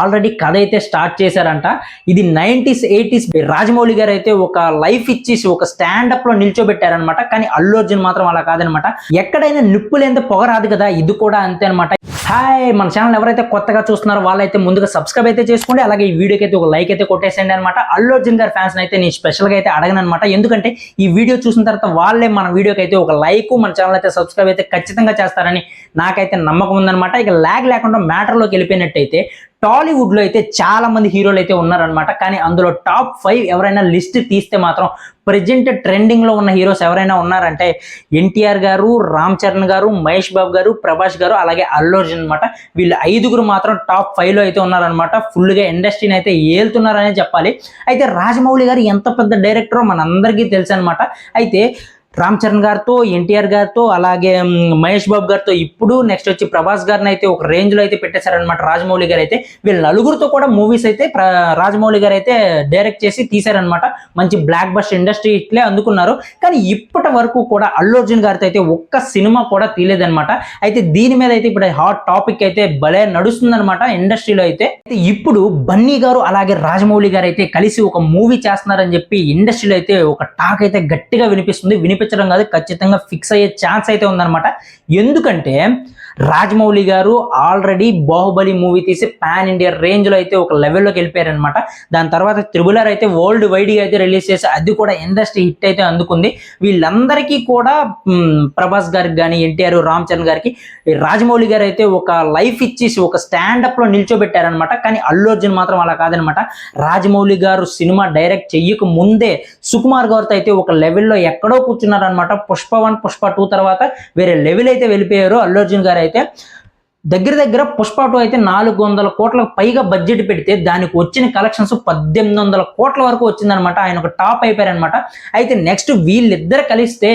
Already కథ అయితే start చేశారంట. ఇది నైంటీస్ ఎయిటీస్ రాజమౌళి గారు అయితే ఒక లైఫ్ ఇచ్చేసి ఒక స్టాండప్లో నిల్చోబెట్టారనమాట కానీ అల్లు అర్జున్ మాత్రం అలా కాదనమాట ఎక్కడైనా నిప్పు లేనిదే పొగరాదు కదా ఇది కూడా అంతే అనమాట హాయ్ మన ఛానల్ ఎవరైతే కొత్తగా చూస్తున్నారో వాళ్ళైతే ముందుగా సబ్స్క్రైబ్ అయితే చేసుకోండి అలాగే ఈ వీడియోకి అయితే ఒక లైక్ అయితే కొట్టేసేయండి అనమాట అల్లు అర్జున్ గారి ఫ్యాన్స్ అయితే నేను స్పెషల్గా అయితే అడగను అనమాట ఎందుకంటే ఈ వీడియో చూసిన తర్వాత వాళ్ళే మన వీడియోకి అయితే ఒక లైక్ మన ఛానల్ అయితే సబ్స్క్రైబ్ అయితే ఖచ్చితంగా చేస్తారని నాకైతే నమ్మకం ఉందన్నమాట. ఇక ల్యాగ్ లేకుండా మ్యాటర్లోకి వెళ్ళిపోయినట్టయితే టాలీవుడ్లో అయితే చాలా మంది హీరోలు అయితే ఉన్నారనమాట కానీ అందులో టాప్ ఫైవ్ ఎవరైనా లిస్ట్ తీస్తే మాత్రం ప్రజెంట్ ట్రెండింగ్లో ఉన్న హీరోస్ ఎవరైనా ఉన్నారంటే ఎన్టీఆర్ గారు రామ్ చరణ్ గారు మహేష్ బాబు గారు ప్రభాస్ గారు అలాగే అల్లు అర్జున్ అనమాట వీళ్ళు ఐదుగురు మాత్రం టాప్ ఫైవ్లో అయితే ఉన్నారనమాట ఫుల్గా ఇండస్ట్రీని అయితే ఏలుతున్నారనే చెప్పాలి. అయితే రాజమౌళి గారు ఎంత పెద్ద డైరెక్టరో మనందరికీ తెలుసు అనమాట అయితే రామ్ చరణ్ గారితో ఎన్టీఆర్ గారితో అలాగే మహేష్ బాబు గారితో ఇప్పుడు నెక్స్ట్ వచ్చి ప్రభాస్ గారిని అయితే ఒక రేంజ్లో అయితే పెట్టేశారనమాట రాజమౌళి గారు అయితే. వీళ్ళ నలుగురితో కూడా మూవీస్ అయితే రాజమౌళి గారు అయితే డైరెక్ట్ చేసి తీశారనమాట మంచి బ్లాక్ బస్ట్ ఇండస్ట్రీ ఇట్లే అందుకున్నారు. కానీ ఇప్పటి వరకు కూడా అల్లు అర్జున్ గారితో అయితే ఒక్క సినిమా కూడా తీయలేదనమాట అయితే దీని మీద అయితే ఇప్పుడు హాట్ టాపిక్ అయితే భలే నడుస్తుందన్నమాట ఇండస్ట్రీలో అయితే. ఇప్పుడు బన్నీ గారు అలాగే రాజమౌళి గారు అయితే కలిసి ఒక మూవీ చేస్తున్నారని చెప్పి ఇండస్ట్రీలో అయితే ఒక టాక్ అయితే గట్టిగా వినిపిస్తుంది. వినిపి గెలిపించడం కాదు ఖచ్చితంగా ఫిక్స్ అయ్యే ఛాన్స్ అయితే ఉందన్నమాట. ఎందుకంటే రాజమౌళి గారు ఆల్రెడీ బాహుబలి మూవీ తీసి పాన్ ఇండియా రేంజ్లో అయితే ఒక లెవెల్లోకి వెళ్ళిపోయారనమాట దాని తర్వాత త్రిబులర్ అయితే వరల్డ్ వైడ్గా అయితే రిలీజ్ చేసి అది కూడా ఇండస్ట్రీ హిట్ అయితే అందుకుంది. వీళ్ళందరికీ కూడా ప్రభాస్ గారికి కానీ ఎన్టీఆర్ రామ్ చరణ్ గారికి రాజమౌళి గారు అయితే ఒక లైఫ్ ఇచ్చేసి ఒక స్టాండప్లో నిల్చోబెట్టారనమాట కానీ అల్లు అర్జున్ మాత్రం అలా కాదనమాట రాజమౌళి గారు సినిమా డైరెక్ట్ చెయ్యక ముందే సుకుమార్ గారితో అయితే ఒక లెవెల్లో ఎక్కడో కూర్చున్నారనమాట పుష్ప వన్ పుష్ప టూ తర్వాత వేరే లెవెల్ అయితే వెళ్ళిపోయారు అల్లు అర్జున్ గారు అయితే దగ్గర దగ్గర పుష్ప టూ అయితే నాలుగు వందల కోట్లకు పైగా బడ్జెట్ పెడితే దానికి వచ్చిన కలెక్షన్స్ పద్దెనిమిది వందల కోట్ల వరకు వచ్చిందనమాట ఆయన ఒక టాప్ అయిపోయారనమాట అయితే నెక్స్ట్ వీళ్ళిద్దరు కలిస్తే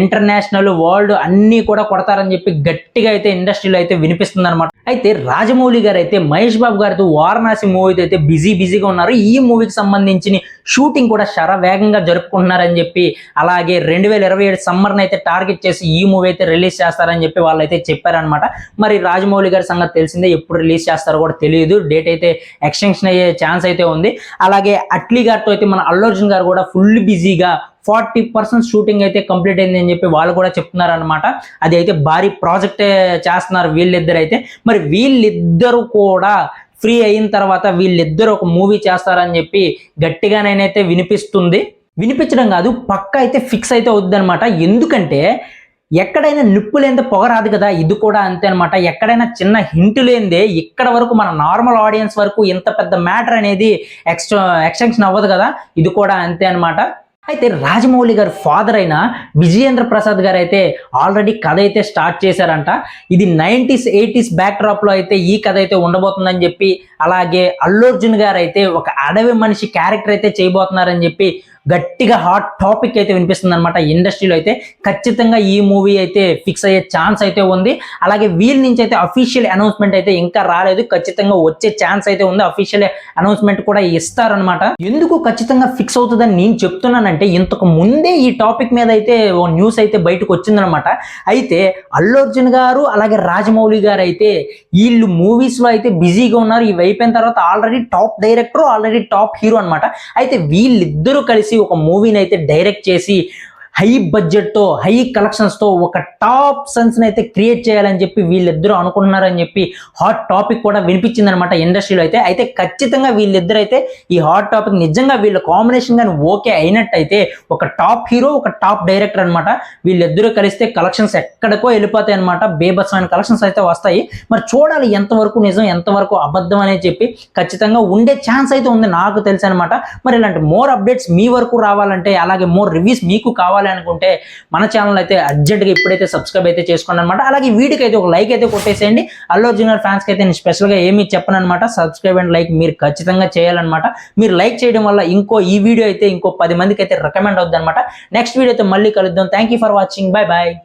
ఇంటర్నేషనల్ వరల్డ్ అన్నీ కూడా కొడతారని చెప్పి గట్టిగా అయితే ఇండస్ట్రీలో అయితే వినిపిస్తుంది అయితే రాజమౌళి గారు అయితే మహేష్ బాబు గారితో వారణాసి మూవీ అయితే బిజీ బిజీగా ఉన్నారు. ఈ మూవీకి సంబంధించిన షూటింగ్ కూడా శర వేగంగా జరుపుకుంటున్నారని చెప్పి అలాగే రెండు వేల ఇరవై ఏడు సమ్మర్ని అయితే టార్గెట్ చేసి ఈ మూవీ అయితే రిలీజ్ చేస్తారని చెప్పి వాళ్ళు అయితే చెప్పారనమాట మరి రాజమౌళి గారి సంగతి తెలిసిందే ఎప్పుడు రిలీజ్ చేస్తారో కూడా తెలియదు. డేట్ అయితే ఎక్స్టెన్షన్ అయ్యే ఛాన్స్ అయితే ఉంది. అలాగే అట్లీ గారితో అయితే మన అల్లు అర్జున్ గారు కూడా ఫుల్ బిజీగా ఫార్టీ పర్సెంట్ షూటింగ్ అయితే కంప్లీట్ అయింది అని చెప్పి వాళ్ళు కూడా చెప్తున్నారు అనమాట అది అయితే భారీ ప్రాజెక్టే చేస్తున్నారు వీళ్ళిద్దరు అయితే. మరి వీళ్ళిద్దరూ కూడా ఫ్రీ అయిన తర్వాత వీళ్ళిద్దరు ఒక మూవీ చేస్తారని చెప్పి గట్టిగా నేనైతే వినిపిస్తుంది. వినిపించడం కాదు పక్క అయితే ఫిక్స్ అయితే అవుద్దనమాట ఎందుకంటే ఎక్కడైనా నిప్పు లేనిదే పొగ రాదు కదా ఇది కూడా అంతే అనమాట ఎక్కడైనా చిన్న హింట్ లేనిదే ఇక్కడ వరకు మన నార్మల్ ఆడియన్స్ వరకు ఇంత పెద్ద మ్యాటర్ అనేది ఎక్స్ట్రా ఎక్స్టెన్షన్ అవ్వదు కదా ఇది కూడా అంతే అనమాట అయితే రాజమౌళి గారి ఫాదర్ అయిన విజయేంద్ర ప్రసాద్ గారు అయితే ఆల్రెడీ కథ అయితే స్టార్ట్ చేశారంట. ఇది నైంటీస్ ఎయిటీస్ బ్యాక్ డ్రాప్లో అయితే ఈ కథ అయితే ఉండబోతుందని చెప్పి అలాగే అల్లు అర్జున్ గారు అయితే ఒక అడవి మనిషి క్యారెక్టర్ అయితే చేయబోతున్నారని చెప్పి గట్టిగా హాట్ టాపిక్ అయితే వినిపిస్తుంది అనమాట ఇండస్ట్రీలో అయితే ఖచ్చితంగా ఈ మూవీ అయితే ఫిక్స్ అయ్యే ఛాన్స్ అయితే ఉంది. అలాగే వీళ్ళ నుంచి అయితే అఫీషియల్ అనౌన్స్మెంట్ అయితే ఇంకా రాలేదు. ఖచ్చితంగా వచ్చే ఛాన్స్ అయితే ఉంది. అఫీషియల్ అనౌన్స్మెంట్ కూడా ఇస్తారనమాట ఎందుకు ఖచ్చితంగా ఫిక్స్ అవుతుందని నేను చెప్తున్నానంటే ఇంతకు ముందే ఈ టాపిక్ మీద అయితే ఓ న్యూస్ అయితే బయటకు వచ్చిందనమాట అయితే అల్లు అర్జున్ గారు అలాగే రాజమౌళి గారు అయితే వీళ్ళు మూవీస్లో అయితే బిజీగా ఉన్నారు. ఇవి అయిపోయిన తర్వాత already top director already top hero అన్నమాట. అయితే వీళ్ళిద్దరూ కలిసి ఒక మూవీని అయితే డైరెక్ట్ చేసి హై బడ్జెట్తో హై కలెక్షన్స్తో ఒక టాప్ సెన్స్ని అయితే క్రియేట్ చేయాలని చెప్పి వీళ్ళిద్దరూ అనుకుంటున్నారని చెప్పి హాట్ టాపిక్ కూడా వినిపించింది అనమాట ఇండస్ట్రీలో అయితే. అయితే ఖచ్చితంగా వీళ్ళిద్దరు అయితే ఈ హాట్ టాపిక్ నిజంగా వీళ్ళ కాంబినేషన్ కానీ ఓకే అయినట్టయితే ఒక టాప్ హీరో ఒక టాప్ డైరెక్టర్ అనమాట. వీళ్ళిద్దరూ కలిస్తే కలెక్షన్స్ ఎక్కడికో వెళ్ళిపోతాయి అనమాట బేబస్మైన కలెక్షన్స్ అయితే వస్తాయి. మరి చూడాలి ఎంతవరకు నిజం ఎంతవరకు అబద్ధం అనేది చెప్పి. ఖచ్చితంగా ఉండే ఛాన్స్ అయితే ఉంది నాకు తెలుసు అనమాట. మరి ఇలాంటి మోర్ అప్డేట్స్ మీ వరకు రావాలంటే అలాగే మోర్ రివ్యూస్ మీకు కావాలి అనుకుంటే మన ఛానల్ అయితే అర్జెంట్గా ఇప్పుడైతే సబ్స్క్రైబ్ అయితే చేసుకోండి అనమాట అలాగే వీడియోకి అయితే ఒక లైక్ అయితే కొట్టేసేయండి. అల్లు అర్జున్ ఫ్యాన్స్కి అయితే నేను స్పెషల్గా ఏమీ చెప్పను అనమాట సబ్స్క్రైబ్ అండ్ లైక్ మీరు ఖచ్చితంగా చేయాలన్నమాట. మీరు లైక్ చేయడం వల్ల ఇంకో ఈ వీడియో అయితే ఇంకో పది మందికి అయితే రికమెండ్ అవుద్ది అనమాట నెక్స్ట్ వీడియో అయితే మళ్ళీ కలుద్దాం. Thank you for watching bye bye